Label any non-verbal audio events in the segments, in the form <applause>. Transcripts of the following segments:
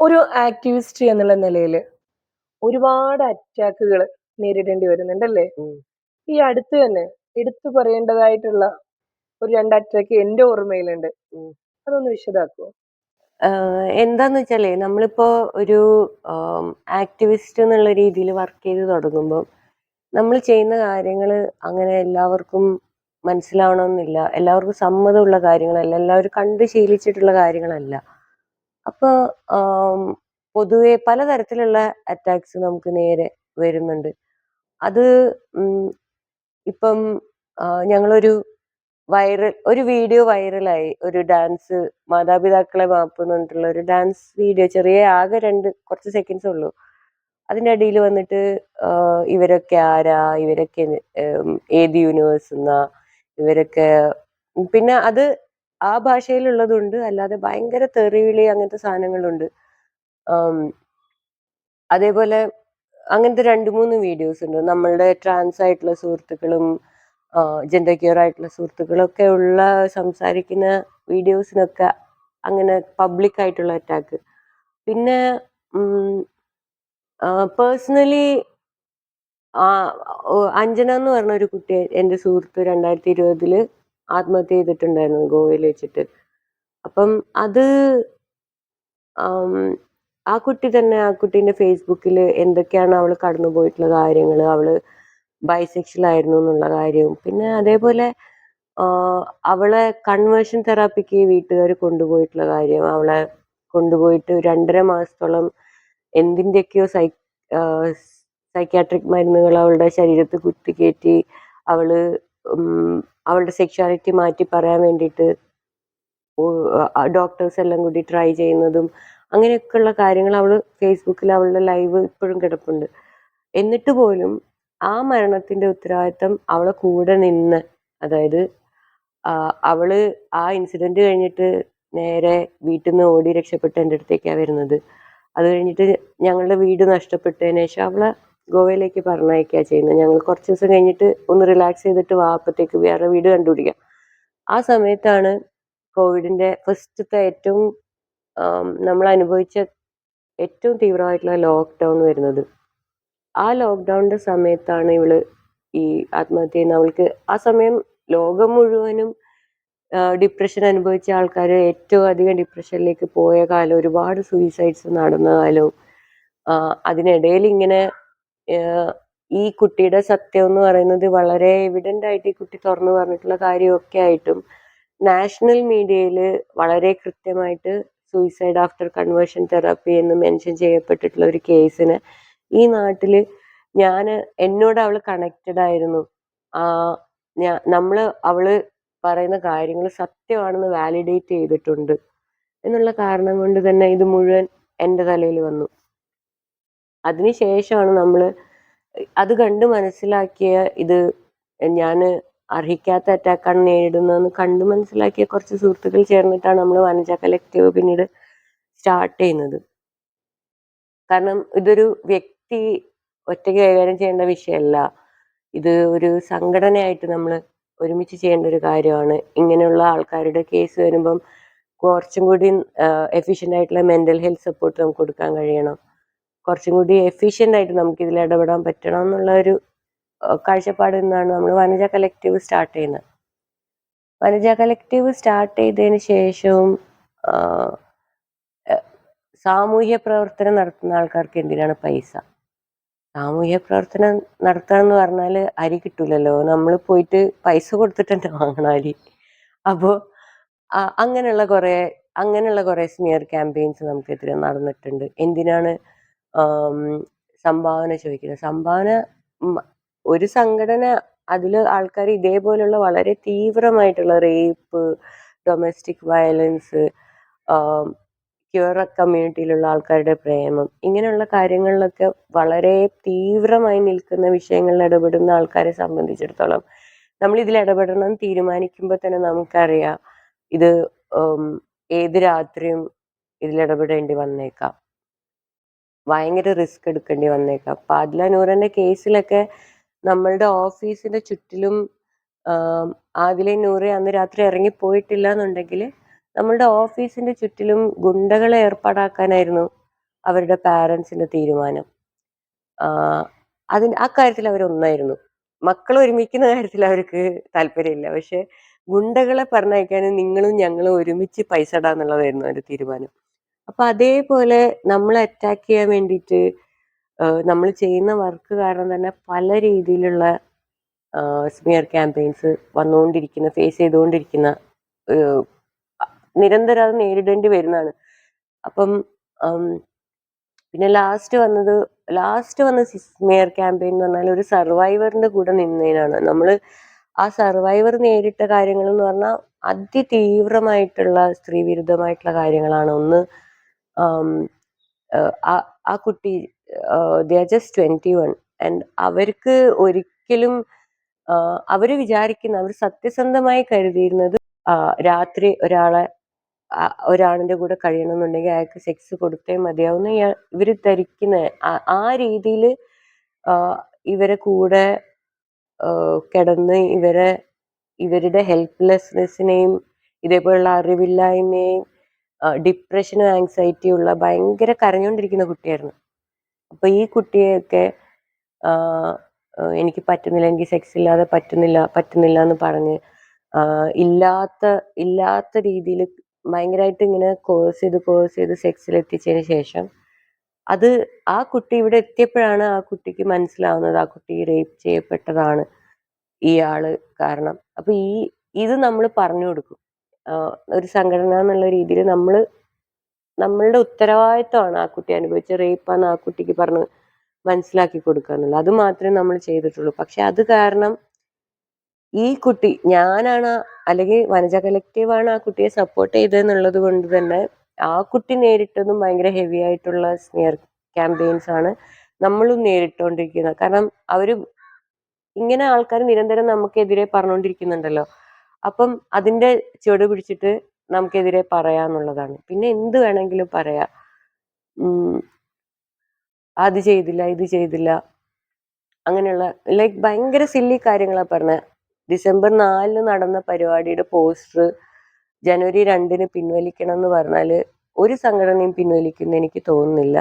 ഒരു ആക്ടിവിസ്റ്റ് എന്നുള്ള നിലയിൽ ഒരുപാട് അറ്റാക്കുകൾ നേരിടേണ്ടി വരുന്നുണ്ടല്ലേ? ഈ അടുത്ത് തന്നെ എടുത്തു പറയേണ്ടതായിട്ടുള്ള ഒരു രണ്ട് അറ്റാക്ക് എന്റെ ഓർമ്മയിലുണ്ട്. അതൊന്ന് വിശദാക്കുമോ എന്താന്ന് വെച്ചാലേ നമ്മളിപ്പോ ഒരു ആക്ടിവിസ്റ്റ് എന്നുള്ള രീതിയിൽ വർക്ക് ചെയ്ത് തുടങ്ങുമ്പോൾ നമ്മൾ ചെയ്യുന്ന കാര്യങ്ങൾ അങ്ങനെ എല്ലാവർക്കും മനസ്സിലാവണമെന്നില്ല. എല്ലാവർക്കും സമ്മതമുള്ള കാര്യങ്ങളല്ല. എല്ലാവരും കണ്ട് ശീലിച്ചിട്ടുള്ള കാര്യങ്ങളല്ല. അപ്പോൾ പൊതുവെ പലതരത്തിലുള്ള അറ്റാക്സ് നമുക്ക് നേരെ വരുന്നുണ്ട്. അത് ഇപ്പം ഞങ്ങളൊരു വൈറൽ ഒരു വീഡിയോ വൈറലായി ഒരു ഡാൻസ് മാതാപിതാക്കളെ മാപ്പ് എന്ന് പറഞ്ഞിട്ടുള്ള ഒരു ഡാൻസ് വീഡിയോ ചെറിയ ആകെ രണ്ട് കുറച്ച് സെക്കൻഡ്സ് ഉള്ളൂ. അതിന്റെ അടിയിൽ വന്നിട്ട് ഇവരൊക്കെ ആരാ? ഇവരൊക്കെ ഏത് യൂണിവേഴ്സ് എന്നാ ഇവരൊക്കെ പിന്നെ അത് ആ ഭാഷയിലുള്ളതുണ്ട്. അല്ലാതെ ഭയങ്കര തെറിവിളി അങ്ങനത്തെ സാധനങ്ങളുണ്ട്. അതേപോലെ അങ്ങനത്തെ രണ്ട് മൂന്ന് വീഡിയോസ് ഉണ്ട്. നമ്മളുടെ ട്രാൻസ് ആയിട്ടുള്ള സുഹൃത്തുക്കളും ജെൻഡർ ക്യൂർ ആയിട്ടുള്ള സുഹൃത്തുക്കളൊക്കെ ഉള്ള സംസാരിക്കുന്ന വീഡിയോസിനൊക്കെ അങ്ങനെ പബ്ലിക് ആയിട്ടുള്ള അറ്റാക്ക്. പിന്നെ പേഴ്സണലി അഞ്ജന എന്ന് പറഞ്ഞ ഒരു കുട്ടി എന്റെ സുഹൃത്ത് രണ്ടായിരത്തി ഇരുപതിൽ ആത്മഹത്യ ചെയ്തിട്ടുണ്ടായിരുന്നു ഗോവയിൽ വെച്ചിട്ട്. അപ്പം അത് ആ കുട്ടി തന്നെ ആ കുട്ടീന്റെ ഫേസ്ബുക്കിൽ എന്തൊക്കെയാണ് അവൾ കടന്നു പോയിട്ടുള്ള കാര്യങ്ങൾ അവൾ ബൈസെക്ഷൽ ആയിരുന്നു എന്നുള്ള കാര്യവും പിന്നെ അതേപോലെ അവളെ കൺവേർഷൻ തെറാപ്പിക്ക് വീട്ടുകാർ കൊണ്ടുപോയിട്ടുള്ള കാര്യം അവളെ കൊണ്ടുപോയിട്ട് രണ്ടര മാസത്തോളം എന്തിന്റെയൊക്കെയോ സൈ സൈക്യാട്രിക് മരുന്നുകൾ അവളുടെ ശരീരത്ത് കുത്തിക്കയറ്റി അവൾ അവളുടെ സെക്ഷുവാലിറ്റി മാറ്റി പറയാൻ വേണ്ടിയിട്ട് ഡോക്ടേഴ്സ് എല്ലാം കൂടി ട്രൈ ചെയ്യുന്നതും അങ്ങനെയൊക്കെയുള്ള കാര്യങ്ങൾ അവൾ ഫേസ്ബുക്കിൽ അവളുടെ ലൈവ് ഇപ്പോഴും കിടപ്പുണ്ട്. എന്നിട്ട് പോലും ആ മരണത്തിന്റെ ഉത്തരവാദിത്തം അവളെ കൂടെ നിന്ന് അതായത് അവൾ ആ ഇൻസിഡന്റ് കഴിഞ്ഞിട്ട് നേരെ വീട്ടിൽ നിന്ന് ഓടി രക്ഷപ്പെട്ട് എന്റെ അടുത്തേക്കാണ് വരുന്നത്. അത് കഴിഞ്ഞിട്ട് ഞങ്ങളുടെ വീട് നഷ്ടപ്പെട്ടതിന് ശേഷം അവളെ ഗോവയിലേക്ക് പറഞ്ഞയക്കുക ചെയ്യുന്നത്. ഞങ്ങൾ കുറച്ച് ദിവസം കഴിഞ്ഞിട്ട് ഒന്ന് റിലാക്സ് ചെയ്തിട്ട് വാ അപ്പത്തേക്ക് വേറെ വീട് കണ്ടുപിടിക്കാം. ആ സമയത്താണ് കോവിഡിന്റെ ഫസ്റ്റത്തെ ഏറ്റവും നമ്മൾ അനുഭവിച്ച ഏറ്റവും തീവ്രമായിട്ടുള്ള ലോക്ക്ഡൗൺ വരുന്നത്. ആ ലോക്ക്ഡൗണിന്റെ സമയത്താണ് ഇവൾ ഈ ആത്മഹത്യ ചെയ്യുന്ന അവൾക്ക് ആ സമയം ലോകം മുഴുവനും ഡിപ്രഷൻ അനുഭവിച്ച ആൾക്കാർ ഏറ്റവും അധികം ഡിപ്രഷനിലേക്ക് പോയ കാലം ഒരുപാട് സൂയിസൈഡ്സ് നടന്ന കാലവും അതിനിടയിൽ ഇങ്ങനെ ഈ കുട്ടിയുടെ സത്യം എന്ന് പറയുന്നത് വളരെ എവിഡന്റ് ആയിട്ട് ഈ കുട്ടി തുറന്നു പറഞ്ഞിട്ടുള്ള കാര്യമൊക്കെ ആയിട്ടും നാഷണൽ മീഡിയയിൽ വളരെ കൃത്യമായിട്ട് സൂയിസൈഡ് ആഫ്റ്റർ കൺവേർഷൻ തെറാപ്പി എന്ന് മെൻഷൻ ചെയ്യപ്പെട്ടിട്ടുള്ള ഒരു കേസിന് ഈ നാട്ടിൽ ഞാൻ എന്നോട് അവൾ കണക്റ്റഡ് ആയിരുന്നു. ആ ഞാ നമ്മൾ അവൾ പറയുന്ന കാര്യങ്ങൾ സത്യമാണെന്ന് വാലിഡേറ്റ് ചെയ്തിട്ടുണ്ട്. എന്നുള്ള കാരണം കൊണ്ട് തന്നെ ഇത് മുഴുവൻ എന്റെ തലയിൽ വന്നു. അതിനുശേഷമാണ് നമ്മൾ അത് കണ്ട് മനസ്സിലാക്കിയ ഇത് ഞാൻ അർഹിക്കാത്ത അറ്റാക്കാണ് നേരിടുന്നതെന്ന് കണ്ട് മനസ്സിലാക്കിയ കുറച്ച് സുഹൃത്തുക്കൾ ചേർന്നിട്ടാണ് നമ്മൾ വനജ കലക്റ്റീവ് പിന്നീട് സ്റ്റാർട്ട് ചെയ്യുന്നത്. കാരണം ഇതൊരു വ്യക്തി ഒറ്റയ്ക്ക് കൈകാര്യം ചെയ്യേണ്ട വിഷയമല്ല ഇത് ഒരു സംഘടനയായിട്ട് നമ്മൾ ഒരുമിച്ച് ചെയ്യേണ്ട ഒരു കാര്യമാണ്. ഇങ്ങനെയുള്ള ആൾക്കാരുടെ കേസ് വരുമ്പം കുറച്ചും കൂടി എഫിഷ്യന്റ് ആയിട്ടുള്ള മെന്റൽ ഹെൽത്ത് സപ്പോർട്ട് നമുക്ക് കൊടുക്കാൻ കഴിയണം. കുറച്ചും കൂടി എഫിഷ്യന്റ് ആയിട്ട് നമുക്ക് ഇതിൽ ഇടപെടാൻ പറ്റണം എന്നുള്ള ഒരു കാഴ്ചപ്പാട് നിന്നാണ് നമ്മൾ വനജ കലക്റ്റീവ് സ്റ്റാർട്ട് ചെയ്യുന്നത്. വനജ കലക്റ്റീവ് സ്റ്റാർട്ട് ചെയ്തതിന് ശേഷവും സാമൂഹ്യ പ്രവർത്തനം നടത്തുന്ന ആൾക്കാർക്ക് എന്തിനാണ് പൈസ? സാമൂഹ്യ പ്രവർത്തനം നടത്തുക എന്ന് പറഞ്ഞാൽ അരി കിട്ടൂലല്ലോ. നമ്മൾ പോയിട്ട് പൈസ കൊടുത്തിട്ട് തന്നെ വാങ്ങണം അരി. അപ്പോൾ അങ്ങനെയുള്ള കുറേ അങ്ങനെയുള്ള കുറേ സ്മിയർ ക്യാമ്പയിൻസ് നമുക്കെതിരെ നടന്നിട്ടുണ്ട്. എന്തിനാണ് സംഭാവന ചോദിക്കുന്നത് സംഭാവന ഒരു സംഘടന അതിൽ ആൾക്കാർ ഇതേപോലുള്ള വളരെ തീവ്രമായിട്ടുള്ള റേപ്പ് ഡൊമസ്റ്റിക് വയലൻസ് ക്യൂറ കമ്മ്യൂണിറ്റിയിലുള്ള ആൾക്കാരുടെ പ്രേമം ഇങ്ങനെയുള്ള കാര്യങ്ങളിലൊക്കെ വളരെ തീവ്രമായി നിൽക്കുന്ന വിഷയങ്ങളിൽ ഇടപെടുന്ന ആൾക്കാരെ സംബന്ധിച്ചിടത്തോളം നമ്മൾ ഇതിൽ ഇടപെടണം തീരുമാനിക്കുമ്പോൾ തന്നെ നമുക്കറിയാം ഇത് ഏത് രാത്രിയും ഇതിൽ ഇടപെടേണ്ടി വന്നേക്കാം. ഭയങ്കര റിസ്ക് എടുക്കേണ്ടി വന്നേക്കാം. പാദ്ല നൂറിന്റെ കേസിലൊക്കെ നമ്മളുടെ ഓഫീസിന്റെ ചുറ്റിലും ആദിലെ നൂറെ അന്ന് രാത്രി ഇറങ്ങി പോയിട്ടില്ല എന്നുണ്ടെങ്കിൽ നമ്മളുടെ ഓഫീസിന്റെ ചുറ്റിലും ഗുണ്ടകളെ ഏർപ്പാടാക്കാനായിരുന്നു അവരുടെ പാരൻസിന്റെ തീരുമാനം. അതിന് ആ കാര്യത്തിൽ അവരൊന്നായിരുന്നു. മക്കൾ ഒരുമിക്കുന്ന കാര്യത്തിൽ അവർക്ക് താല്പര്യമില്ല. പക്ഷെ ഗുണ്ടകളെ പറഞ്ഞയക്കാനും നിങ്ങളും ഞങ്ങളും ഒരുമിച്ച് പൈസ ഇടാന്നുള്ളതായിരുന്നു അവരുടെ തീരുമാനം. അപ്പൊ അതേപോലെ നമ്മൾ അറ്റാക്ക് ചെയ്യാൻ വേണ്ടിയിട്ട് നമ്മൾ ചെയ്യുന്ന വർക്ക് കാരണം തന്നെ പല രീതിയിലുള്ള സ്മിയർ ക്യാമ്പയിൻസ് വന്നുകൊണ്ടിരിക്കുന്ന ഫേസ് ചെയ്തുകൊണ്ടിരിക്കുന്ന നിരന്തരം അത് നേരിടേണ്ടി വരുന്നതാണ്. അപ്പം പിന്നെ ലാസ്റ്റ് വന്നത് ലാസ്റ്റ് വന്ന സ്മിയർ ക്യാമ്പയിൻ എന്ന് പറഞ്ഞാൽ ഒരു സർവൈവറിന്റെ കൂടെ നിന്നതിനാണ്. നമ്മൾ ആ സർവൈവർ നേരിട്ട കാര്യങ്ങൾ എന്ന് പറഞ്ഞാൽ അതിതീവ്രമായിട്ടുള്ള സ്ത്രീ വിരുദ്ധമായിട്ടുള്ള കാര്യങ്ങളാണ്. ഒന്ന് ആം, ഏഹ്, ആ- കുട്ടി the just twenty one and അവർക്ക് ഒരിക്കലും അവർ വിചാരിക്കുന്ന അവർ സത്യസന്ധമായി കരുതിയിരുന്നത് രാത്രി ഒരാളെ ആ- കൂടെ കഴിയണമെന്നുണ്ടെങ്കിൽ അയാൾക്ക് സെക്സ് കൊടുത്തേ മതിയാവുന്ന ഇവർ ധരിക്കുന്ന ആ- രീതിയിൽ ഇവരെ കൂടെ കിടന്ന് ഇവരെ ഇവരുടെ ഹെൽപ്ലെസ്നെസ്സിനെയും ഇതേപോലുള്ള അറിവില്ലായ്മയും ഡിപ്രഷനും ആങ്സൈറ്റിയും ഉള്ള ഭയങ്കര കരഞ്ഞുകൊണ്ടിരിക്കുന്ന കുട്ടിയായിരുന്നു. അപ്പൊ ഈ ആഹ് എനിക്ക് പറ്റുന്നില്ല എനിക്ക് സെക്സ് ഇല്ലാതെ പറ്റുന്നില്ല പറ്റുന്നില്ല എന്ന് പറഞ്ഞ് ഇല്ലാത്ത ഇല്ലാത്ത രീതിയിൽ ഭയങ്കരമായിട്ട് ഇങ്ങനെ കോഴ്സ് ചെയ്ത് കോഴ്സ് ചെയ്ത് സെക്സിൽ എത്തിച്ചതിന് ശേഷം അത് ആ കുട്ടി ഇവിടെ എത്തിയപ്പോഴാണ് ആ കുട്ടിക്ക് മനസ്സിലാവുന്നത് ആ കുട്ടി റേപ്പ് ചെയ്യപ്പെട്ടതാണ് ഇയാൾ കാരണം. അപ്പൊ ഈ ഇത് നമ്മൾ പറഞ്ഞു കൊടുക്കും. ഒരു സംഘടന എന്നുള്ള രീതിയിൽ നമ്മൾ നമ്മളുടെ ഉത്തരവാദിത്തമാണ് ആ കുട്ടി അനുഭവിച്ച റേപ്പാന്ന് ആ കുട്ടിക്ക് പറഞ്ഞ് മനസ്സിലാക്കി കൊടുക്കുക എന്നുള്ളത്. അത് മാത്രമേ നമ്മൾ ചെയ്തിട്ടുള്ളൂ. പക്ഷെ അത് കാരണം ഈ കുട്ടി ഞാനാണ് അല്ലെങ്കിൽ വനജ കലക്റ്റീവാണ് ആ കുട്ടിയെ സപ്പോർട്ട് ചെയ്തതെന്നുള്ളത് കൊണ്ട് തന്നെ ആ കുട്ടി നേരിട്ടതും ഭയങ്കര ഹെവി ആയിട്ടുള്ള സ്നേഹ ക്യാമ്പയിൻസ് ആണ് നമ്മളും നേരിട്ടുകൊണ്ടിരിക്കുന്നത്. കാരണം അവർ ഇങ്ങനെ ആൾക്കാർ നിരന്തരം നമുക്കെതിരെ പറഞ്ഞുകൊണ്ടിരിക്കുന്നുണ്ടല്ലോ. അപ്പം അതിന്റെ ചുവട് പിടിച്ചിട്ട് നമുക്കെതിരെ പറയാന്നുള്ളതാണ്. പിന്നെ എന്ത് വേണമെങ്കിലും പറയാം. അത് ചെയ്തില്ല ഇത് ചെയ്തില്ല. അങ്ങനെയുള്ള ലൈക്ക് ഭയങ്കര സില്ലി കാര്യങ്ങളാണ് പറഞ്ഞത് ഡിസംബർ നാലിന് നടന്ന പരിപാടിയുടെ പോസ്റ്റർ ജനുവരി രണ്ടിന് പിൻവലിക്കണം എന്ന് പറഞ്ഞാൽ ഒരു സംഘടനയും പിൻവലിക്കുന്ന എനിക്ക് തോന്നുന്നില്ല.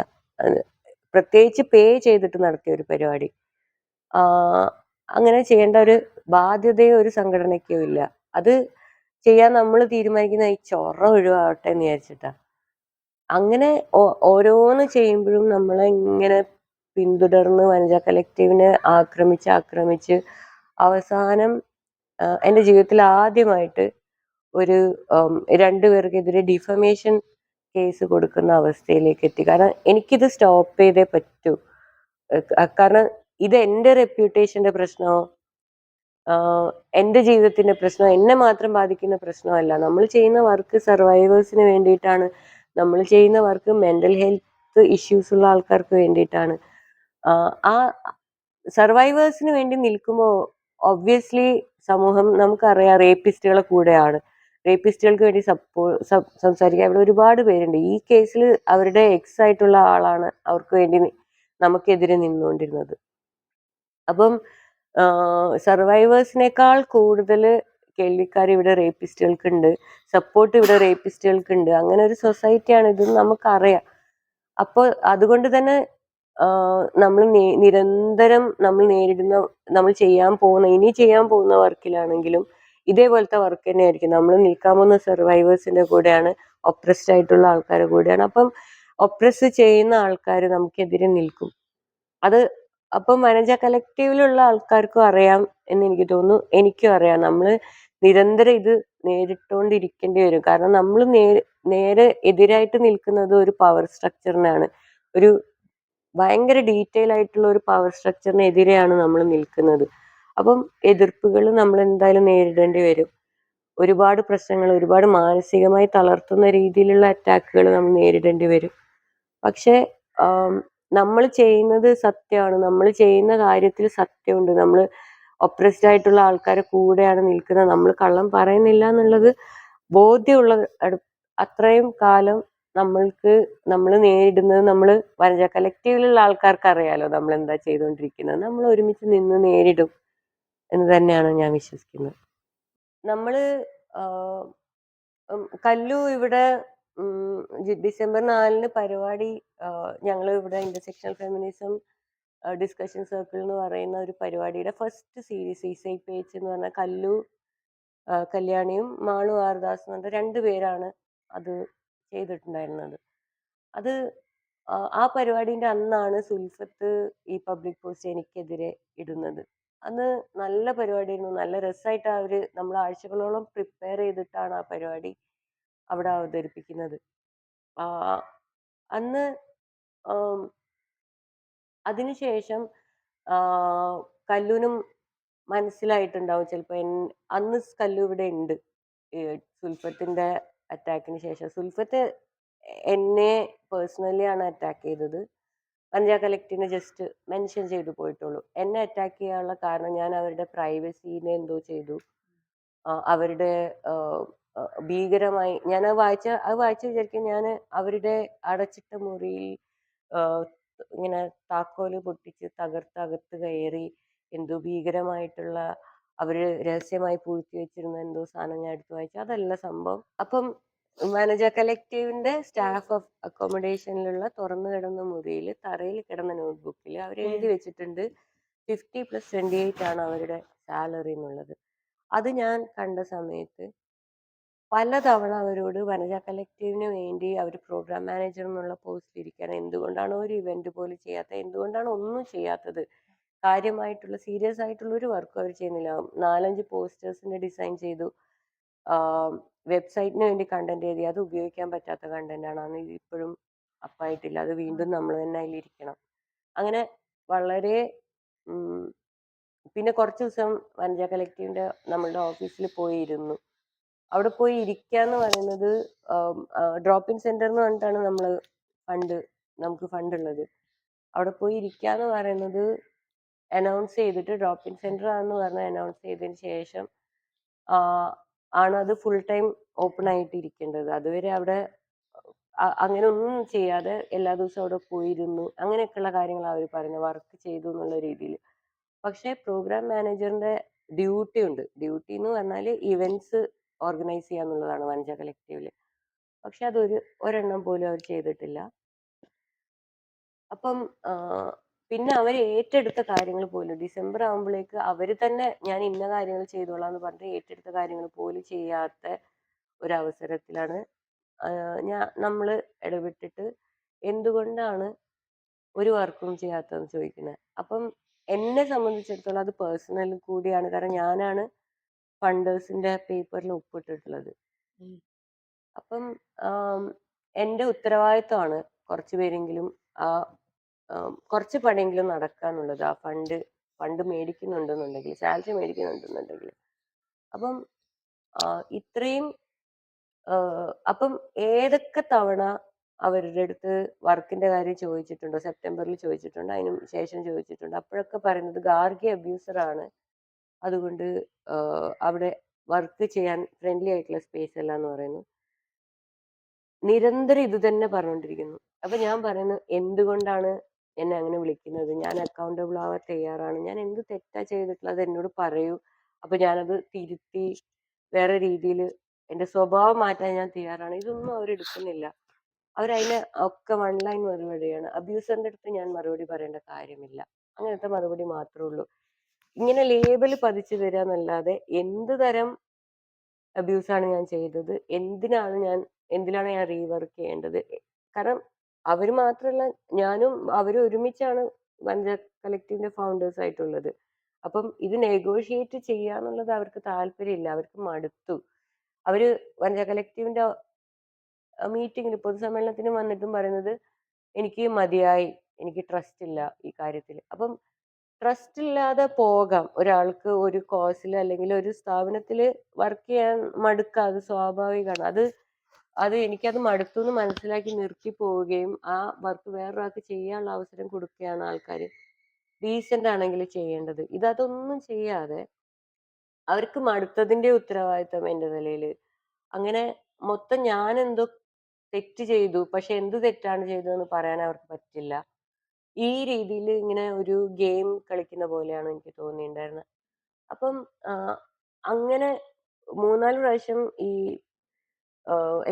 പ്രത്യേകിച്ച് പേ ചെയ്തിട്ട് നടത്തിയ ഒരു പരിപാടി. അങ്ങനെ ചെയ്യേണ്ട ഒരു ബാധ്യതയോ ഒരു സംഘടനയ്ക്കോ ഇല്ല. അത് ചെയ്യാൻ നമ്മൾ തീരുമാനിക്കുന്ന ഈ ചൊറ ഒഴിവാവട്ടെ എന്ന് വിചാരിച്ചിട്ടാ. അങ്ങനെ ഓരോന്ന് ചെയ്യുമ്പോഴും നമ്മളെ ഇങ്ങനെ പിന്തുടർന്ന് വനിജ കലക്റ്റീവിനെ ആക്രമിച്ച് ആക്രമിച്ച് അവസാനം എന്റെ ജീവിതത്തിൽ ആദ്യമായിട്ട് ഒരു രണ്ടുപേർക്കെതിരെ ഡിഫമേഷൻ കേസ് കൊടുക്കുന്ന അവസ്ഥയിലേക്ക് എത്തി. കാരണം എനിക്കിത് സ്റ്റോപ്പ് ചെയ്തേ പറ്റൂ. കാരണം ഇത് എന്റെ റെപ്യൂട്ടേഷന്റെ പ്രശ്നമോ എന്റെ ജീവിതത്തിന്റെ പ്രശ്നം എന്നെ മാത്രം ബാധിക്കുന്ന പ്രശ്നമല്ല. നമ്മൾ ചെയ്യുന്ന വർക്ക് സർവൈവേഴ്സിന് വേണ്ടിയിട്ടാണ്. നമ്മൾ ചെയ്യുന്ന വർക്ക് മെന്റൽ ഹെൽത്ത് ഇഷ്യൂസ് ഉള്ള ആൾക്കാർക്ക് വേണ്ടിയിട്ടാണ്. ആ സർവൈവേഴ്സിന് വേണ്ടി നിൽക്കുമ്പോൾ ഒബ്വിയസ്ലി സമൂഹം നമുക്കറിയാം റേപ്പിസ്റ്റുകളെ കൂടെയാണ്. റേപ്പിസ്റ്റുകൾക്ക് വേണ്ടി സപ്പോ സംസാരിക്കാൻ ഇവിടെ ഒരുപാട് പേരുണ്ട്. ഈ കേസിൽ അവരുടെ എക്സ് ആയിട്ടുള്ള ആളാണ് അവർക്ക് വേണ്ടി നമുക്കെതിരെ നിന്നുകൊണ്ടിരുന്നത്. അപ്പം സർവൈവേഴ്സിനേക്കാൾ കൂടുതൽ കേൾവിക്കാർ ഇവിടെ റേപ്പിസ്റ്റുകൾക്കുണ്ട്. സപ്പോർട്ട് ഇവിടെ റേപ്പിസ്റ്റുകൾക്കുണ്ട്. അങ്ങനെ ഒരു സൊസൈറ്റിയാണ് ഇത് നമുക്കറിയാം. അപ്പോൾ അതുകൊണ്ട് തന്നെ നമ്മൾ നിരന്തരം നമ്മൾ നേരിടുന്ന നമ്മൾ ചെയ്യാൻ പോകുന്ന ഇനി ചെയ്യാൻ പോകുന്ന വർക്കിലാണെങ്കിലും ഇതേപോലത്തെ വർക്ക് തന്നെയായിരിക്കും. നമ്മൾ നിൽക്കാൻ പോകുന്ന സർവൈവേഴ്സിന്റെ കൂടെയാണ് ഒപ്രസ്ഡ് ആയിട്ടുള്ള ആൾക്കാരുടെ കൂടെയാണ്. അപ്പം ഒപ്രസ് ചെയ്യുന്ന ആൾക്കാർ നമുക്കെതിരെ നിൽക്കും. അത് അപ്പം മനജ കലക്റ്റീവിലുള്ള ആൾക്കാർക്കും അറിയാം എന്ന് എനിക്ക് തോന്നുന്നു. എനിക്കും അറിയാം. നമ്മൾ നിരന്തരം ഇത് നേരിട്ടുകൊണ്ടിരിക്കേണ്ടി വരും. കാരണം നമ്മൾ നേരെ എതിരായിട്ട് നിൽക്കുന്നത് ഒരു പവർ സ്ട്രക്ചറിനാണ് ഒരു ഭയങ്കര ഡീറ്റെയിൽ ആയിട്ടുള്ള ഒരു പവർ സ്ട്രക്ചറിനെതിരെയാണ് നമ്മൾ നിൽക്കുന്നത്. അപ്പം എതിർപ്പുകൾ നമ്മൾ എന്തായാലും നേരിടേണ്ടി വരും. ഒരുപാട് പ്രശ്നങ്ങൾ ഒരുപാട് മാനസികമായി തളർത്തുന്ന രീതിയിലുള്ള അറ്റാക്കുകൾ നമ്മൾ നേരിടേണ്ടി വരും. പക്ഷേ നമ്മൾ ചെയ്യുന്നത് സത്യമാണ്. നമ്മൾ ചെയ്യുന്ന കാര്യത്തിൽ സത്യമുണ്ട്. നമ്മൾ ഒപ്രസ്ഡ് ആയിട്ടുള്ള ആൾക്കാരെ കൂടെയാണ് നിൽക്കുന്നത്. നമ്മൾ കള്ളം പറയുന്നില്ല എന്നുള്ളത് ബോധ്യമുള്ള അത്രയും കാലം നമ്മൾക്ക് നമ്മൾ നേരിടുന്നത് നമ്മൾ വനജ കലക്റ്റീവിലുള്ള ആൾക്കാർക്ക് അറിയാലോ നമ്മൾ എന്താ ചെയ്തുകൊണ്ടിരിക്കുന്നത്. നമ്മൾ ഒരുമിച്ച് നിന്ന് നേരിടും എന്ന് തന്നെയാണ് ഞാൻ വിശ്വസിക്കുന്നത്. നമ്മൾ കല്ലു ഇവിടെ ഡിസംബർ നാലിന് പരിപാടി ഞങ്ങൾ ഇവിടെ ഇന്റർസെക്ഷണൽ ഫെമിനിസം ഡിസ്കഷൻ സർക്കിൾ എന്ന് പറയുന്ന ഒരു പരിപാടിയുടെ ഫസ്റ്റ് സീരീസ് ഈസൈ പേജ് എന്ന് പറഞ്ഞ കല്ലു കല്യാണിയും മാളു ആർദാസ് എന്ന് പറഞ്ഞ രണ്ട് പേരാണ് അത് ചെയ്തിട്ടുണ്ടായിരുന്നത്. അത് ആ, പരിപാടിന്റെ അന്നാണ് സുൽഫത്ത് ഈ പബ്ലിക് പോസ്റ്റ് എനിക്കെതിരെ ഇടുന്നത്. അന്ന് നല്ല പരിപാടിയായിരുന്നു നല്ല രസമായിട്ട് അവർ നമ്മൾ ആഴ്ചകളോളം പ്രിപ്പയർ ചെയ്തിട്ടാണ് ആ പരിപാടി അവിടെ അവതരിപ്പിക്കുന്നത്. അന്ന് അതിനുശേഷം കല്ലുനും മനസ്സിലായിട്ടുണ്ടാവും ചിലപ്പോൾ അന്ന് കല്ലു ഇവിടെ ഉണ്ട്. സുൽഫത്തിന്റെ അറ്റാക്കിന് ശേഷം. സുൽഫത്ത് എന്നെ പേഴ്സണലി ആണ് അറ്റാക്ക് ചെയ്തത്. പഞ്ചാ കലക്റ്റിനെ ജസ്റ്റ് മെൻഷൻ ചെയ്തു പോയിട്ടുള്ളൂ. എന്നെ അറ്റാക്ക് ചെയ്യാനുള്ള കാരണം ഞാൻ അവരുടെ പ്രൈവസീനെ എന്തോ ചെയ്തു. അവരുടെ ഭീകരമായി. ഞാൻ അത് വായിച്ച അത് വായിച്ച് വിചാരിക്കും ഞാൻ അവരുടെ അടച്ചിട്ട മുറിയിൽ ഇങ്ങനെ താക്കോൽ പൊട്ടിച്ച് തകർത്ത് അകത്ത് കയറി എന്തോ ഭീകരമായിട്ടുള്ള അവർ രഹസ്യമായി പൂഴ്ത്തി വെച്ചിരുന്ന എന്തോ സാധനം ഞാൻ എടുത്ത് വായിച്ചു. അതല്ല സംഭവം. അപ്പം മാനേജർ കലക്റ്റീവിന്റെ സ്റ്റാഫ് ഓഫ് അക്കോമഡേഷനിലുള്ള തുറന്നു കിടന്ന മുറിയിൽ തറയിൽ കിടന്ന നോട്ട്ബുക്കിൽ അവർ എഴുതി വെച്ചിട്ടുണ്ട് ഫിഫ്റ്റി പ്ലസ് ട്വന്റി എയ്റ്റ് ആണ് അവരുടെ സാലറി എന്നുള്ളത്. അത് ഞാൻ കണ്ട സമയത്ത് പലതവണ അവരോട് വനജ കലക്റ്റീവിന് വേണ്ടി അവർ പ്രോഗ്രാം മാനേജർ എന്നുള്ള പോസ്റ്റിൽ ഇരിക്കാൻ എന്തുകൊണ്ടാണ് ഒരു ഇവന്റ് പോലും ചെയ്യാത്തത് എന്തുകൊണ്ടാണ് ഒന്നും ചെയ്യാത്തത്? കാര്യമായിട്ടുള്ള സീരിയസ് ആയിട്ടുള്ള ഒരു വർക്കും അവർ ചെയ്യുന്നില്ല. നാലഞ്ച് പോസ്റ്റേഴ്സിന്റെ ഡിസൈൻ ചെയ്തു. വെബ്സൈറ്റിന് വേണ്ടി കണ്ടന്റ് എഴുതി. അത് ഉപയോഗിക്കാൻ പറ്റാത്ത കണ്ടന്റ് ആണ്. അന്ന് ഇപ്പോഴും അപ്പായിട്ടില്ല അത് വീണ്ടും നമ്മൾ തന്നെ അതിലിരിക്കണം. അങ്ങനെ വളരെ പിന്നെ കുറച്ച് ദിവസം വനജ കലക്റ്റീവിന്റെ നമ്മളുടെ ഓഫീസിൽ പോയി ഇരുന്നു അവിടെ പോയി ഇരിക്കുക എന്ന് പറയുന്നത് ഡ്രോപ്പ് ഇൻ സെന്റർ എന്ന് പറഞ്ഞിട്ടാണ് നമ്മൾ ഫണ്ട് നമുക്ക് ഫണ്ട് ഉള്ളത് അവിടെ പോയി ഇരിക്കുക എന്ന് പറയുന്നത് അനൗൺസ് ചെയ്തിട്ട് ഡ്രോപ്പ് ഇൻ സെന്റർ ആണെന്ന് പറഞ്ഞ് അനൗൺസ് ചെയ്തതിന് ശേഷം ആണ് അത് ഫുൾ ടൈം ഓപ്പൺ ആയിട്ട് ഇരിക്കേണ്ടത് അതുവരെ അവിടെ അങ്ങനെ ഒന്നും ചെയ്യാതെ എല്ലാ ദിവസവും അവിടെ പോയിരുന്നു. അങ്ങനെയൊക്കെയുള്ള കാര്യങ്ങൾ അവർ പറഞ്ഞു വർക്ക് ചെയ്തു എന്നുള്ള രീതിയിൽ. പക്ഷേ പ്രോഗ്രാം മാനേജറിന്റെ ഡ്യൂട്ടി ഉണ്ട്. ഡ്യൂട്ടി എന്ന് പറഞ്ഞാൽ ഇവന്റ്സ് ഓർഗനൈസ് ചെയ്യുക എന്നുള്ളതാണ് വനജ കളക്ടീവിൽ പക്ഷെ അതൊരു ഒരെണ്ണം പോലും അവർ ചെയ്തിട്ടില്ല. അപ്പം പിന്നെ അവർ ഏറ്റെടുത്ത കാര്യങ്ങൾ പോലും ഡിസംബർ ആകുമ്പോഴേക്ക് അവർ തന്നെ ഞാൻ ഇന്ന കാര്യങ്ങൾ ചെയ്തോളാം എന്ന് പറഞ്ഞിട്ട് ഏറ്റെടുത്ത കാര്യങ്ങൾ പോലും ചെയ്യാത്ത ഒരവസരത്തിലാണ് ഞാൻ നമ്മൾ ഇടപെട്ടിട്ട് എന്തുകൊണ്ടാണ് ഒരു വർക്കും ചെയ്യാത്തതെന്ന് ചോദിക്കുന്നത്. അപ്പം എന്നെ സംബന്ധിച്ചിടത്തോളം അത് പേഴ്സണൽ കൂടിയാണ്. കാരണം ഞാനാണ് ഫണ്ടേഴ്സിന്റെ പേപ്പറിൽ ഒപ്പിട്ടിട്ടുള്ളത്. അപ്പം ആം, എന്റെ ഉത്തരവാദിത്തമാണ് കുറച്ച് പേരെങ്കിലും ആ കുറച്ച് പണിയെങ്കിലും നടക്കാന്നുള്ളത് ആ ഫണ്ട് ഫണ്ട് മേടിക്കുന്നുണ്ടെന്നുണ്ടെങ്കിൽ സാലറി മേടിക്കുന്നുണ്ടെന്നുണ്ടെങ്കിൽ. അപ്പം ഇത്രയും അപ്പം ഏതൊക്കെ തവണ അവരുടെ അടുത്ത് വർക്കിന്റെ കാര്യം ചോദിച്ചിട്ടുണ്ടോ? സെപ്റ്റംബറിൽ ചോദിച്ചിട്ടുണ്ട്? അതിന് ശേഷം ചോദിച്ചിട്ടുണ്ട്? അപ്പോഴൊക്കെ പറയുന്നത് ഗാർഗി അബ്യൂസർ ആണ് അതുകൊണ്ട് അവിടെ വർക്ക് ചെയ്യാൻ ഫ്രണ്ട്ലി ആയിട്ടുള്ള സ്പേസ് അല്ല എന്ന് പറയുന്നു. നിരന്തരം ഇത് തന്നെ പറഞ്ഞുകൊണ്ടിരിക്കുന്നു അപ്പൊ ഞാൻ പറയുന്നു എന്തുകൊണ്ടാണ് എന്നെ അങ്ങനെ വിളിക്കുന്നത്? ഞാൻ അക്കൗണ്ടബിൾ ആവാൻ തയ്യാറാണ്. ഞാൻ എന്ത് തെറ്റാ ചെയ്തിട്ടുള്ളത്? എന്നോട് പറയൂ. അപ്പൊ ഞാനത് തിരുത്തി വേറെ രീതിയിൽ എന്റെ സ്വഭാവം മാറ്റാൻ ഞാൻ തയ്യാറാണ്. ഇതൊന്നും അവരെടുക്കുന്നില്ല അവരതിനെ ഒക്കെ വൺ ലൈൻ മറുപടിയാണ്. അബ്യൂസറിന്റെ അടുത്ത് ഞാൻ മറുപടി പറയേണ്ട കാര്യമില്ല. അങ്ങനത്തെ മറുപടി മാത്രമേ ഉള്ളൂ. ഇങ്ങനെ ലേബൽ പതിച്ചു തരിക എന്നല്ലാതെ എന്ത് തരം അബ്യൂസ് ആണ് ഞാൻ ചെയ്തത്? എന്തിനാണ് ഞാൻ എന്തിനാണ് ഞാൻ റീവർക്ക് ചെയ്യേണ്ടത്? കാരണം അവർ മാത്രമല്ല ഞാനും അവരും ഒരുമിച്ചാണ് വനിത കളക്റ്റീവിന്റെ ഫൗണ്ടേഴ്സ് ആയിട്ടുള്ളത്. അപ്പം ഇത് നെഗോഷിയേറ്റ് ചെയ്യാന്നുള്ളത് അവർക്ക് താല്പര്യമില്ല അവർക്ക് മടുത്തു. അവർ വനിത കളക്റ്റീവിന്റെ മീറ്റിങ്ങിന് പൊതുസമ്മേളനത്തിന് വന്നിട്ടും പറയുന്നത് എനിക്ക് മതിയായി എനിക്ക് ട്രസ്റ്റ് ഇല്ല ഈ കാര്യത്തിൽ അപ്പം ട്രസ്റ്റ് ഇല്ലാതെ പോകാം. ഒരാൾക്ക് ഒരു കോഴ്സിൽ അല്ലെങ്കിൽ ഒരു സ്ഥാപനത്തിൽ വർക്ക് ചെയ്യാൻ മടുക്കുക അത് സ്വാഭാവികമാണ്. അത് അത് എനിക്കത് മടുത്തു എന്ന് മനസ്സിലാക്കി നിർത്തി പോവുകയും ആ വർക്ക് വേറൊരാൾക്ക് ചെയ്യാനുള്ള അവസരം കൊടുക്കുകയാണ് ആൾക്കാർ ഡീസന്റ് ആണെങ്കിൽ ചെയ്യേണ്ടത്. ഇതതൊന്നും ചെയ്യാതെ അവർക്ക് മടുത്തതിന്റെ ഉത്തരവാദിത്തം എന്റെ നിലയിൽ അങ്ങനെ മൊത്തം ഞാൻ എന്തോ തെറ്റ് ചെയ്തു പക്ഷെ എന്ത് തെറ്റാണ് ചെയ്തതെന്ന് പറയാൻ അവർക്ക് പറ്റില്ല. ഈ രീതിയിൽ ഇങ്ങനെ ഒരു ഗെയിം കളിക്കുന്ന പോലെയാണ് എനിക്ക് തോന്നിയിട്ടുണ്ടായിരുന്നത് അപ്പം അങ്ങനെ മൂന്നാൽ പ്രാവശ്യം ഈ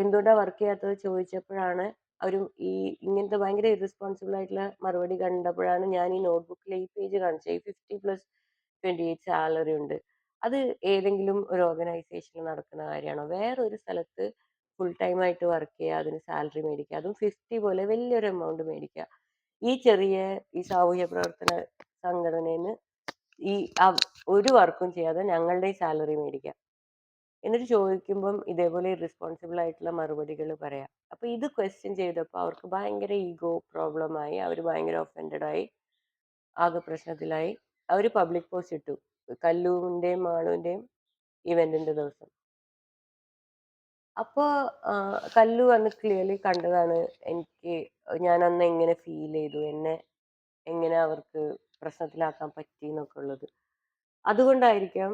എന്തുകൊണ്ടാ വർക്ക് ചെയ്യാത്തത് ചോദിച്ചപ്പോഴാണ് അവർ ഈ ഇങ്ങനത്തെ ഭയങ്കര ഇറസ്പോൺസിബിൾ ആയിട്ടുള്ള മറുപടി കണ്ടപ്പോഴാണ് ഞാൻ ഈ നോട്ട്ബുക്കിലെ ഈ പേജ് കാണിച്ചത്. ഈ fifty plus twenty eight salary ഉണ്ട്. അത് ഏതെങ്കിലും ഒരു ഓർഗനൈസേഷനിൽ നടക്കുന്ന കാര്യമാണോ വേറൊരു സ്ഥലത്ത് ഫുൾ ടൈം ആയിട്ട് വർക്ക് ചെയ്യുക അതിന് സാലറി മേടിക്കുക അതും ഫിഫ്റ്റി പോലെ വലിയൊരു എമൗണ്ട് മേടിക്കുക. ഈ ചെറിയ ഈ സാമൂഹ്യ പ്രവർത്തന സംഘടനയിൽ ഈ ഒരു വർക്കും ചെയ്യാതെ ഞങ്ങളുടെ സാലറി മേടിക്കാം. എന്നിട്ട് ചോദിക്കുമ്പം ഇതേപോലെ റെസ്പോൺസിബിൾ ആയിട്ടുള്ള മറുപടികൾ പറയാം. അപ്പൊ ഇത് ക്വസ്റ്റ്യൻ ചെയ്തപ്പോൾ അവർക്ക് ഭയങ്കര ഈഗോ പ്രോബ്ലം ആയി അവർ ഭയങ്കര ഒഫൻഡഡ് ആയി ആകെ പ്രശ്നത്തിലായി. അവർ പബ്ലിക് പോസ്റ്റ് ഇട്ടു. കല്ലുവിന്റെയും മാളുവിന്റെയും ഇവന്റിന്റെ ദിവസം. അപ്പോ കല്ലു അന്ന് ക്ലിയർലി കണ്ടതാണ് എനിക്ക് ഞാൻ അന്ന് എങ്ങനെ ഫീൽ ചെയ്തു എന്നെ എങ്ങനെ അവർക്ക് പ്രശ്നത്തിലാക്കാൻ പറ്റി എന്നൊക്കെ ഉള്ളത്. അതുകൊണ്ടായിരിക്കാം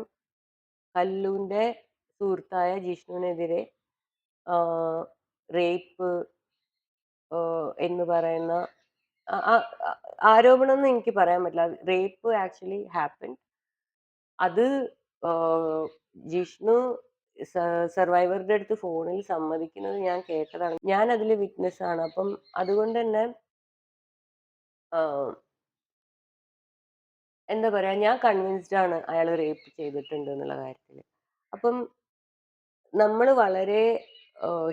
കല്ലുവിന്റെ സുഹൃത്തായ ജിഷ്ണുവിനെതിരെ റേപ്പ് എന്ന് പറയുന്ന ആരോപണം എന്ന് എനിക്ക് പറയാൻ പറ്റില്ല. റേപ്പ് ആക്ച്വലി ഹാപ്പൻ അത് ജിഷ്ണു സർവൈവറുടെ അടുത്ത് ഫോണിൽ സമ്മതിക്കുന്നത് ഞാൻ കേട്ടതാണ്. ഞാൻ അതിൽ വിറ്റ്നസ് ആണ്. അപ്പം അതുകൊണ്ട് തന്നെ എന്താ പറയാ ഞാൻ കൺവിൻസ്ഡ് ആണ് അയാൾ റേപ്പ് ചെയ്തിട്ടുണ്ട് എന്നുള്ള കാര്യത്തിൽ അപ്പം നമ്മൾ വളരെ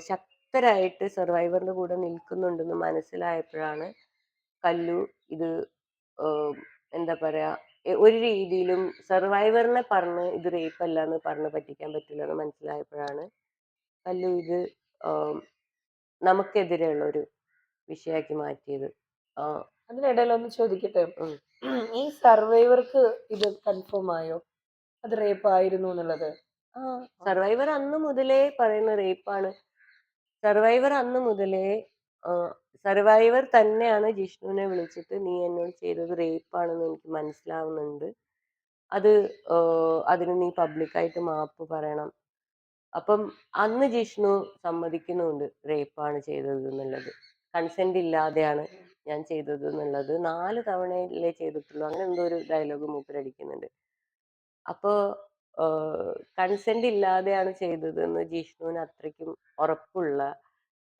ശക്തരായിട്ട് സർവൈവറിന്റെ കൂടെ നിൽക്കുന്നുണ്ടെന്ന് മനസ്സിലായപ്പോഴാണ് കല്ലു ഇത് എന്താ പറയാ ഒരു രീതിയിലും സർവൈവറിനെ പറഞ്ഞ് ഇത് റേപ്പ് അല്ല എന്ന് പറഞ്ഞ് പറ്റിക്കാൻ പറ്റില്ല എന്ന് മനസ്സിലായപ്പോഴാണ് കല്ലു ഇത് നമുക്കെതിരെയുള്ള ഒരു വിഷയമാക്കി മാറ്റിയത്. അതിനിടയിൽ ഒന്ന് ചോദിക്കട്ടെ? ഈ സർവൈവർക്ക് ഇത് കൺഫേം ആയോ അത് റേപ്പ് ആയിരുന്നു എന്നുള്ളത് സർവൈവർ അന്ന് മുതലേ പറയുന്ന റേപ്പാണ്. സർവൈവർ അന്ന് മുതലേ സർവൈവർ തന്നെയാണ് ജിഷ്ണുവിനെ വിളിച്ചിട്ട് നീ എന്നോട് ചെയ്തത് റേപ്പാണെന്ന് എനിക്ക് മനസ്സിലാവുന്നുണ്ട്. അത് അതിന് നീ പബ്ലിക്കായിട്ട് മാപ്പ് പറയണം. അപ്പം അന്ന് ജിഷ്ണു സമ്മതിക്കുന്നുണ്ട് റേപ്പാണ് ചെയ്തത് എന്നുള്ളത്. കൺസെന്റ് ഇല്ലാതെയാണ് ഞാൻ ചെയ്തത് എന്നുള്ളത്. നാല് തവണയല്ലേ ചെയ്തിട്ടുള്ളൂ. അങ്ങനെ എന്തോ ഒരു ഡയലോഗ് മൂപ്പരടിക്കുന്നുണ്ട്. അപ്പോ കൺസെന്റ് ഇല്ലാതെയാണ് ചെയ്തതെന്ന് ജിഷ്ണുവിന് അത്രയ്ക്കും ഉറപ്പുള്ള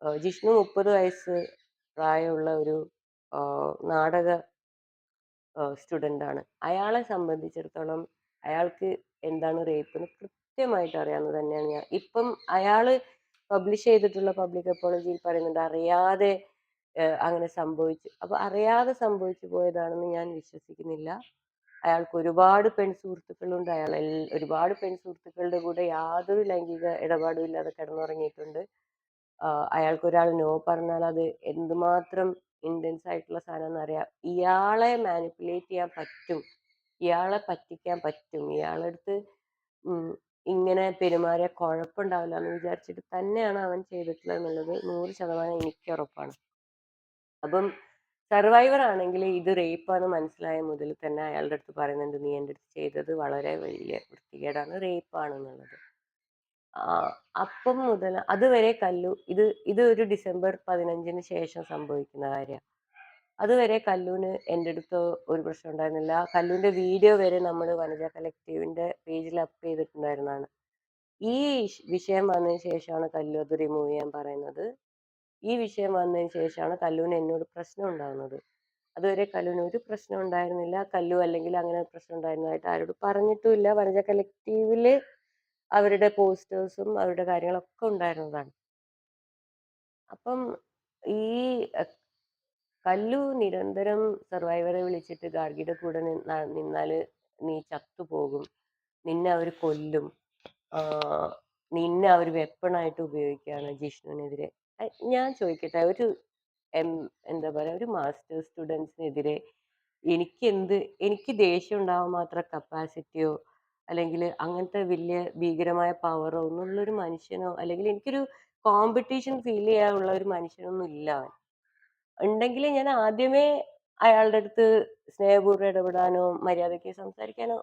ജിഷ്ണു മുപ്പത് വയസ്സ് പ്രായമുള്ള ഒരു നാടക സ്റ്റുഡന്റ് ആണ് അയാളെ സംബന്ധിച്ചിടത്തോളം അയാൾക്ക് എന്താണ് റേപ്പ് എന്ന് കൃത്യമായിട്ട് അറിയാവുന്നത് തന്നെയാണ് ഞാൻ. ഇപ്പം അയാൾ പബ്ലിഷ് ചെയ്തിട്ടുള്ള പബ്ലിക് അപ്പോളജിയിൽ പറയുന്നുണ്ട് അറിയാതെ അങ്ങനെ സംഭവിച്ചു. അപ്പൊ അറിയാതെ സംഭവിച്ചു പോയതാണെന്ന് ഞാൻ വിശ്വസിക്കുന്നില്ല. അയാൾക്ക് ഒരുപാട് പെൺ സുഹൃത്തുക്കളുണ്ട്. അയാൾ ഒരുപാട് പെൺസുഹൃത്തുക്കളുടെ കൂടെ യാതൊരു ലൈംഗിക ഇടപാടും ഇല്ലാതെ കിടന്നുറങ്ങിയിട്ടുണ്ട്. അയാൾക്ക് ഒരാൾ നോ പറഞ്ഞാൽ അത് എന്തുമാത്രം ഇന്റൻസ് ആയിട്ടുള്ള സാധനം അറിയാം. ഇയാളെ മാനിപ്പുലേറ്റ് ചെയ്യാൻ പറ്റും. ഇയാളെ പറ്റിക്കാൻ പറ്റും. ഇയാളെടുത്ത് ഇങ്ങനെ പെരുമാറിയ കുഴപ്പമുണ്ടാവില്ല എന്ന് വിചാരിച്ചിട്ട് തന്നെയാണ് അവൻ ചെയ്തിട്ടുള്ളത് എന്നുള്ളത് നൂറ് ശതമാനം എനിക്ക് ഉറപ്പാണ്. അപ്പം സർവൈവർ ആണെങ്കിൽ ഇത് റേപ്പാണ് മനസ്സിലായ മുതൽ തന്നെ അയാളുടെ അടുത്ത് പറയുന്നുണ്ട് നീ എന്റെ അടുത്ത് ചെയ്തത് വളരെ വലിയ വൃത്തികേടാണ് റേപ്പാണെന്നുള്ളത് അപ്പം മുതൽ അതുവരെ കല്ലു ഇത് ഇത് ഒരു ഡിസംബർ പതിനഞ്ചിന് ശേഷം സംഭവിക്കുന്ന കാര്യമാണ് അതുവരെ കല്ലുവിന് എന്റെ അടുത്ത് ഒരു പ്രശ്നം ഉണ്ടായിരുന്നില്ല. കല്ലുവിന്റെ വീഡിയോ വരെ നമ്മൾ വനജ കളക്റ്റീവിന്റെ പേജിൽ അപ്പ് ചെയ്തിട്ടുണ്ടായിരുന്നതാണ്. ഈ വിഷയം വന്നതിന് ശേഷമാണ് കല്ലു അത് റിമൂവ് ചെയ്യാൻ പറയുന്നത്. ഈ വിഷയം വന്നതിന് ശേഷമാണ് കല്ലുവിന് എന്നോട് പ്രശ്നം ഉണ്ടാകുന്നത് അതുവരെ കല്ലുവിന് ഒരു പ്രശ്നം ഉണ്ടായിരുന്നില്ല. കല്ലു അല്ലെങ്കിൽ അങ്ങനെ പ്രശ്നം ഉണ്ടായിരുന്നതായിട്ട് ആരോട് പറഞ്ഞിട്ടുമില്ല. വനജ കളക്റ്റീവിൽ അവരുടെ പോസ്റ്റേഴ്സും അവരുടെ കാര്യങ്ങളൊക്കെ ഉണ്ടായിരുന്നതാണ്. അപ്പം ഈ കല്ലു നിരന്തരം സർവൈവറെ വിളിച്ചിട്ട് ഗാർഗിയുടെ കൂടെ നിന്നാൽ നീ ചത്തുപോകും നിന്നെ അവർ കൊല്ലും നിന്നെ അവർ വെപ്പണായിട്ട് ഉപയോഗിക്കുകയാണ് ജിഷ്ണുവിനെതിരെ. ഞാൻ ചോദിക്കട്ടെ ഒരു എം എന്താ പറയുക ഒരു മാസ്റ്റേഴ്സ് സ്റ്റുഡൻസിനെതിരെ എനിക്ക് എന്ത് എനിക്ക് ദേഷ്യം ഉണ്ടാവാൻ മാത്രം കപ്പാസിറ്റിയോ അല്ലെങ്കിൽ അങ്ങനത്തെ വലിയ ഭീകരമായ പവറോ ഒന്നുള്ളൊരു മനുഷ്യനോ അല്ലെങ്കിൽ എനിക്കൊരു കോമ്പറ്റീഷൻ ഫീൽ ചെയ്യാനുള്ള ഒരു മനുഷ്യനൊന്നും ഇല്ല ഉണ്ടെങ്കിൽ ഞാൻ ആദ്യമേ അയാളുടെ അടുത്ത് സ്നേഹപൂർവം ഇടപെടാനോ മര്യാദയ്ക്ക് സംസാരിക്കാനോ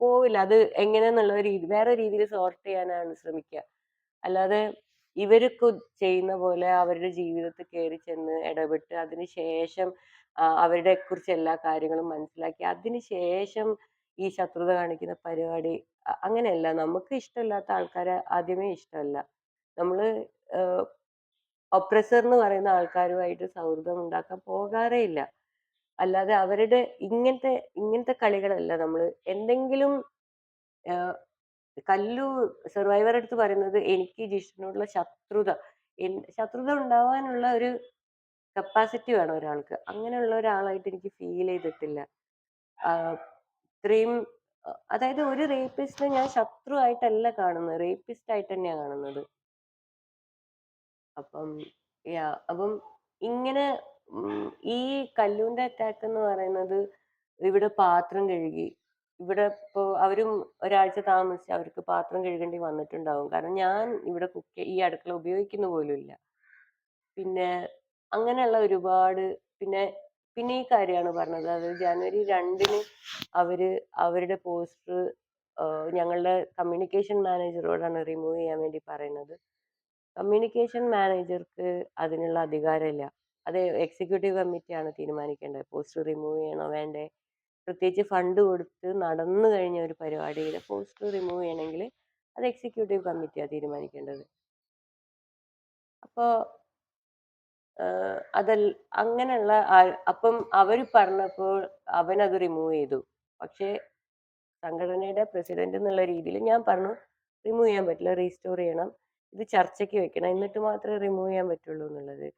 പോവില്ല. അത് എങ്ങനെയെന്നുള്ള രീതി വേറെ രീതിയിൽ സോർട്ട് ചെയ്യാനാണ് ശ്രമിക്കുക അല്ലാതെ ഇവർക്ക് ചെയ്യുന്ന പോലെ അവരുടെ ജീവിതത്തിൽ കയറി ചെന്ന് ഇടപെട്ട് അതിനുശേഷം അവരുടെ കുറിച്ച് എല്ലാ കാര്യങ്ങളും മനസ്സിലാക്കി അതിന് ശേഷം ഈ ശത്രുത കാണിക്കുന്ന പരിപാടി അങ്ങനെയല്ല നമുക്ക് ഇഷ്ടമില്ലാത്ത ആൾക്കാരെ ആദ്യമേ ഇഷ്ടമല്ല നമ്മൾ ഒപ്രസർ എന്ന് പറയുന്ന ആൾക്കാരുമായിട്ട് സൗഹൃദം ഉണ്ടാക്കാൻ പോകാറേ ഇല്ല. അല്ലാതെ അവരുടെ ഇങ്ങനത്തെ ഇങ്ങനത്തെ കളികളല്ല നമ്മൾ എന്തെങ്കിലും കല്ലു സർവൈവർ അടുത്ത് പറയുന്നത് എനിക്ക് ജിഷ്ണുള്ള ശത്രുത ശത്രുത ഉണ്ടാവാനുള്ള ഒരു കപ്പാസിറ്റി വേണം ഒരാൾക്ക്. അങ്ങനെയുള്ള ഒരാളായിട്ട് എനിക്ക് ഫീൽ ചെയ്തിട്ടില്ല. ഇത്രയും അതായത് ഒരു റേപ്പിസ്റ്റിനെ ഞാൻ ശത്രു ആയിട്ടല്ല കാണുന്നത്. റേപ്പിസ്റ്റ് ആയിട്ട് തന്നെയാ കാണുന്നത്. അപ്പം യാ അപ്പം ഇങ്ങനെ ഈ കല്ലൂന്റെ അറ്റാക്ക് എന്ന് പറയുന്നത് ഇവിടെ പാത്രം കഴുകി ഇവിടെ ഇപ്പോ അവരും ഒരാഴ്ച താമസിച്ച് അവർക്ക് പാത്രം കഴുകേണ്ടി വന്നിട്ടുണ്ടാവും. കാരണം ഞാൻ ഇവിടെ കുക്ക് ഈ അടുക്കള ഉപയോഗിക്കുന്ന പോലും ഇല്ല. പിന്നെ അങ്ങനെയുള്ള ഒരുപാട് പിന്നെ പിന്നെ ഈ കാര്യമാണ് പറഞ്ഞത്. അതായത് ജനുവരി 2-ന് അവർ അവരുടെ പോസ്റ്റർ ഞങ്ങളുടെ കമ്മ്യൂണിക്കേഷൻ മാനേജറോടാണ് റിമൂവ് ചെയ്യാൻ വേണ്ടി പറയുന്നത്. കമ്മ്യൂണിക്കേഷൻ മാനേജർക്ക് അതിനുള്ള അധികാരമില്ല. അത് എക്സിക്യൂട്ടീവ് കമ്മിറ്റിയാണ് തീരുമാനിക്കേണ്ടത്. പോസ്റ്റർ റിമൂവ് ചെയ്യണോ വേണ്ടേ? പ്രത്യേകിച്ച് ഫണ്ട് കൊടുത്ത് നടന്നു കഴിഞ്ഞ ഒരു പരിപാടിയിൽ പോസ്റ്റർ റിമൂവ് ചെയ്യണമെങ്കിൽ അത് എക്സിക്യൂട്ടീവ് കമ്മിറ്റിയാണ് തീരുമാനിക്കേണ്ടത്. അപ്പോ ഏഹ് അതൽ അങ്ങനെയുള്ള അപ്പം അവർ പറഞ്ഞപ്പോൾ അവനത് റിമൂവ് ചെയ്തു. പക്ഷേ സംഘടനയുടെ പ്രസിഡന്റ് എന്നുള്ള രീതിയിൽ ഞാൻ പറഞ്ഞു റിമൂവ് ചെയ്യാൻ പറ്റില്ല. റീസ്റ്റോർ ചെയ്യണം. ഇത് ചർച്ചയ്ക്ക് വെക്കണം. എന്നിട്ട് മാത്രമേ റിമൂവ് ചെയ്യാൻ പറ്റുള്ളൂ എന്നുള്ളത്.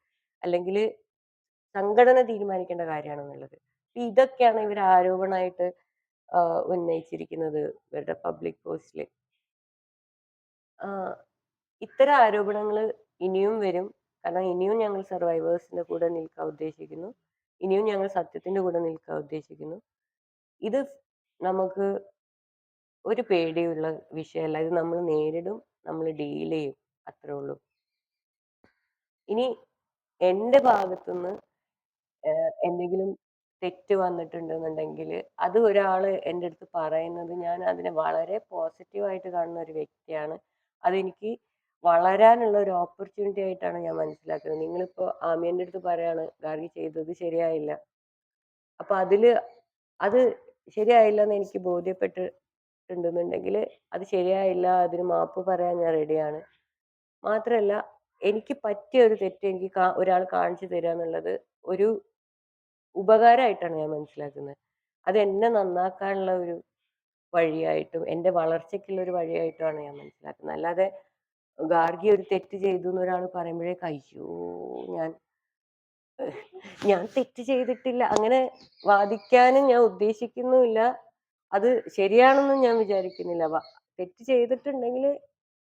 അല്ലെങ്കിൽ സംഘടന തീരുമാനിക്കേണ്ട കാര്യമാണെന്നുള്ളത്. ഇതൊക്കെയാണ് ഇവർ ആരോപണമായിട്ട് ഉന്നയിച്ചിരിക്കുന്നത് ഇവരുടെ പബ്ലിക് പോസ്റ്റിൽ. ഇത്തരം ആരോപണങ്ങൾ ഇനിയും വരും. കാരണം ഇനിയും ഞങ്ങൾ സർവൈവേഴ്സിന്റെ കൂടെ നിൽക്കാൻ ഉദ്ദേശിക്കുന്നു. ഇനിയും ഞങ്ങൾ സത്യത്തിന്റെ കൂടെ നിൽക്കാൻ ഉദ്ദേശിക്കുന്നു. ഇത് നമുക്ക് ഒരു പേടിയുള്ള വിഷയമല്ല. ഇത് നമ്മൾ നേരിടും. നമ്മൾ ഡീൽ ചെയ്യും. അത്രേ ഉള്ളൂ. ഇനി എന്റെ ഭാഗത്തുനിന്ന് എന്തെങ്കിലും തെറ്റ് വന്നിട്ടുണ്ടെന്നുണ്ടെങ്കിൽ അത് ഒരാൾ എന്റെ അടുത്ത് പറയുന്നത് ഞാൻ അതിനെ വളരെ പോസിറ്റീവായിട്ട് കാണുന്ന ഒരു വ്യക്തിയാണ്. അതെനിക്ക് വളരാനുള്ള ഒരു ഓപ്പർച്യൂണിറ്റി ആയിട്ടാണ് ഞാൻ മനസ്സിലാക്കുന്നത്. നിങ്ങളിപ്പോ ആമിയന്റെ അടുത്ത് പറയാണ് ഗാർഗി ചെയ്തത് ശരിയായില്ല. അപ്പൊ അതിൽ അത് ശരിയായില്ല എന്ന് എനിക്ക് ബോധ്യപ്പെട്ടിട്ടുണ്ടെന്നുണ്ടെങ്കിൽ അത് ശരിയായില്ല. അതിന് മാപ്പ് പറയാൻ ഞാൻ റെഡിയാണ്. മാത്രല്ല എനിക്ക് പറ്റിയ ഒരു തെറ്റ് എനിക്ക് ഒരാൾ കാണിച്ചു തരിക എന്നുള്ളത് ഒരു ഉപകാരമായിട്ടാണ് ഞാൻ മനസ്സിലാക്കുന്നത്. അത് എന്നെ നന്നാക്കാനുള്ള ഒരു വഴിയായിട്ടും എന്റെ വളർച്ചയ്ക്കുള്ള ഒരു വഴിയായിട്ടുമാണ് ഞാൻ മനസ്സിലാക്കുന്നത്. അല്ലാതെ ഗാർഗി ഒരു തെറ്റ് ചെയ്തു എന്ന് ഒരാൾ പറയുമ്പോഴേക്ക് അയ്യോ! ഞാൻ <laughs> ഞാൻ തെറ്റ് ചെയ്തിട്ടില്ല. അങ്ങനെ വാദിക്കാനും ഞാൻ ഉദ്ദേശിക്കുന്നുമില്ല. അത് ശരിയാണെന്നും ഞാൻ വിചാരിക്കുന്നില്ല. തെറ്റ് ചെയ്തിട്ടുണ്ടെങ്കിൽ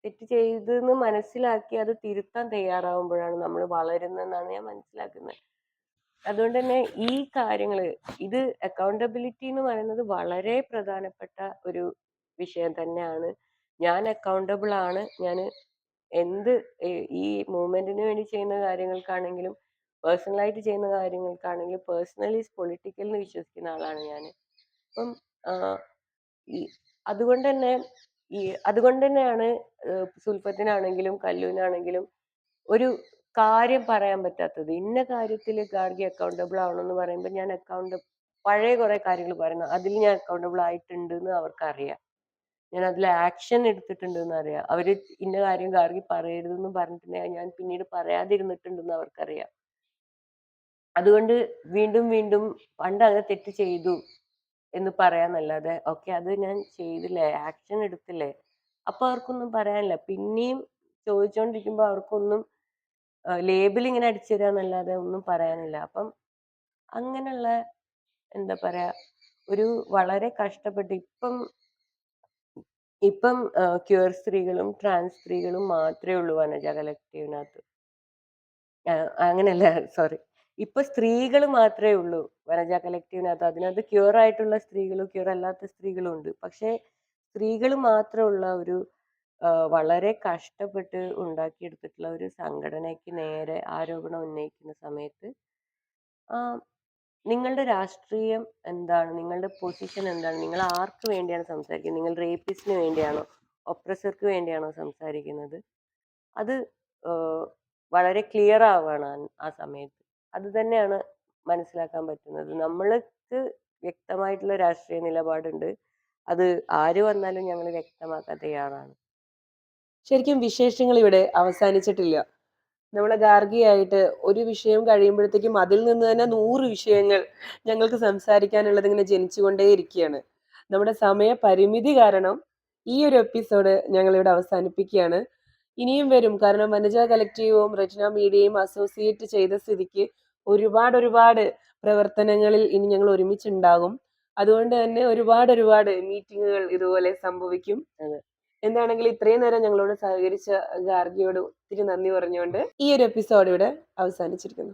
തെറ്റ് ചെയ്തെന്ന് മനസ്സിലാക്കി അത് തിരുത്താൻ തയ്യാറാവുമ്പോഴാണ് നമ്മൾ വളരുന്നതെന്നാണ് ഞാൻ മനസ്സിലാക്കുന്നത്. അതുകൊണ്ട് തന്നെ ഈ കാര്യങ്ങൾ ഇത് അക്കൗണ്ടബിലിറ്റി എന്ന് പറയുന്നത് വളരെ പ്രധാനപ്പെട്ട ഒരു വിഷയം തന്നെയാണ്. ഞാൻ അക്കൗണ്ടബിൾ ആണ്. ഞാൻ എന്ത് ഈ മൂവ്മെന്റിന് വേണ്ടി ചെയ്യുന്ന കാര്യങ്ങൾക്കാണെങ്കിലും പേഴ്സണലായിട്ട് ചെയ്യുന്ന കാര്യങ്ങൾക്കാണെങ്കിലും പേഴ്സണലി പൊളിറ്റിക്കൽ എന്ന് വിശ്വസിക്കുന്ന ആളാണ് ഞാൻ അപ്പം ഈ അതുകൊണ്ട് തന്നെ ഈ അതുകൊണ്ട് തന്നെയാണ് സുൽഫത്തിനാണെങ്കിലും കല്ലൂനാണെങ്കിലും ഒരു കാര്യം പറയാൻ പറ്റാത്തത്. ഇന്ന കാര്യത്തിൽ ഗാർഗി അക്കൗണ്ടബിൾ ആവണമെന്ന് പറയുമ്പോൾ ഞാൻ അക്കൗണ്ട് പഴയ കുറെ കാര്യങ്ങൾ പറയുന്നു. അതിൽ ഞാൻ അക്കൗണ്ടബിൾ ആയിട്ടുണ്ട് എന്ന് അവർക്കറിയാം. ഞാൻ അതിൽ ആക്ഷൻ എടുത്തിട്ടുണ്ടെന്ന് അറിയാം. അവർ ഇന്ന കാര്യം ഗാർഗി പറയരുതെന്ന് പറഞ്ഞിട്ടുണ്ടെങ്കിൽ ഞാൻ പിന്നീട് പറയാതിരുന്നിട്ടുണ്ടെന്ന് അവർക്കറിയാം. അതുകൊണ്ട് വീണ്ടും വീണ്ടും പണ്ട് അങ്ങനെ തെറ്റ് ചെയ്തു എന്ന് പറയാന്നല്ലാതെ ഓക്കെ അത് ഞാൻ ചെയ്തില്ലേ ആക്ഷൻ എടുത്തില്ലേ അപ്പൊ അവർക്കൊന്നും പറയാനില്ല. പിന്നെയും ചോദിച്ചോണ്ടിരിക്കുമ്പോ അവർക്കൊന്നും ലേബിൾ ഇങ്ങനെ അടിച്ചു തരാന്നല്ലാതെ ഒന്നും പറയാനില്ല. അപ്പം അങ്ങനെയുള്ള എന്താ പറയാ ഒരു വളരെ കഷ്ടപ്പെട്ട് ഇപ്പം ഇപ്പം ക്യൂർ സ്ത്രീകളും ട്രാൻസ് സ്ത്രീകളും മാത്രമേ ഉള്ളൂ വനജ കലക്ടീവിനകത്ത് അങ്ങനല്ല സോറി. ഇപ്പൊ സ്ത്രീകൾ മാത്രമേ ഉള്ളൂ വനജ കലക്ടീവിനകത്ത് അതിനകത്ത് ക്യൂർ ആയിട്ടുള്ള സ്ത്രീകളും ക്യൂർ അല്ലാത്ത സ്ത്രീകളും ഉണ്ട്. പക്ഷേ സ്ത്രീകൾ മാത്രമുള്ള ഒരു വളരെ കഷ്ടപ്പെട്ട് ഉണ്ടാക്കിയെടുത്തിട്ടുള്ള ഒരു സംഘടനയ്ക്ക് നേരെ ആരോപണം ഉന്നയിക്കുന്ന സമയത്ത് നിങ്ങളുടെ രാഷ്ട്രീയം എന്താണ്? നിങ്ങളുടെ പൊസിഷൻ എന്താണ്? നിങ്ങൾ ആർക്ക് വേണ്ടിയാണ് സംസാരിക്കുന്നത്? നിങ്ങൾ റേപ്പിസ്റ്റിന് വേണ്ടിയാണോ? ഒപ്രസർക്ക് വേണ്ടിയാണോ സംസാരിക്കുന്നത്? അത് വളരെ ക്ലിയർ ആവുകയാണ് ആ സമയത്ത്. അത് തന്നെയാണ് മനസ്സിലാക്കാൻ പറ്റുന്നത്. നമ്മൾക്ക് വ്യക്തമായിട്ടുള്ള രാഷ്ട്രീയ നിലപാടുണ്ട്. അത് ആര് വന്നാലും ഞങ്ങൾ വ്യക്തമാക്കാൻ തയ്യാറാണ്. ശരിക്കും വിശേഷങ്ങൾ ഇവിടെ അവസാനിച്ചിട്ടില്ല നമ്മളെ ഗാർഗിയായിട്ട് ഒരു വിഷയം കഴിയുമ്പോഴത്തേക്കും അതിൽ നിന്ന് തന്നെ നൂറ് വിഷയങ്ങൾ ഞങ്ങൾക്ക് സംസാരിക്കാനുള്ളത് ഇങ്ങനെ ജനിച്ചുകൊണ്ടേയിരിക്കുകയാണ് നമ്മുടെ സമയ പരിമിതി കാരണം ഈ ഒരു എപ്പിസോഡ് ഞങ്ങൾ ഇവിടെ അവസാനിപ്പിക്കുകയാണ്. ഇനിയും വരും. കാരണം വനജ കലക്റ്റീവും റചന മീഡിയയും അസോസിയേറ്റ് ചെയ്ത സ്ഥിതിക്ക് ഒരുപാട് ഒരുപാട് പ്രവർത്തനങ്ങളിൽ ഇനി ഞങ്ങൾ ഒരുമിച്ചുണ്ടാകും. അതുകൊണ്ട് തന്നെ ഒരുപാട് ഒരുപാട് മീറ്റിങ്ങുകൾ ഇതുപോലെ സംഭവിക്കും. എന്താണെങ്കിൽ ഇത്രയും നേരം ഞങ്ങളോട് സഹകരിച്ച ഗാർഗിയോട് ഒത്തിരി നന്ദി പറഞ്ഞുകൊണ്ട് ഈ ഒരു എപ്പിസോഡ് ഇവിടെ അവസാനിച്ചിരിക്കുന്നു.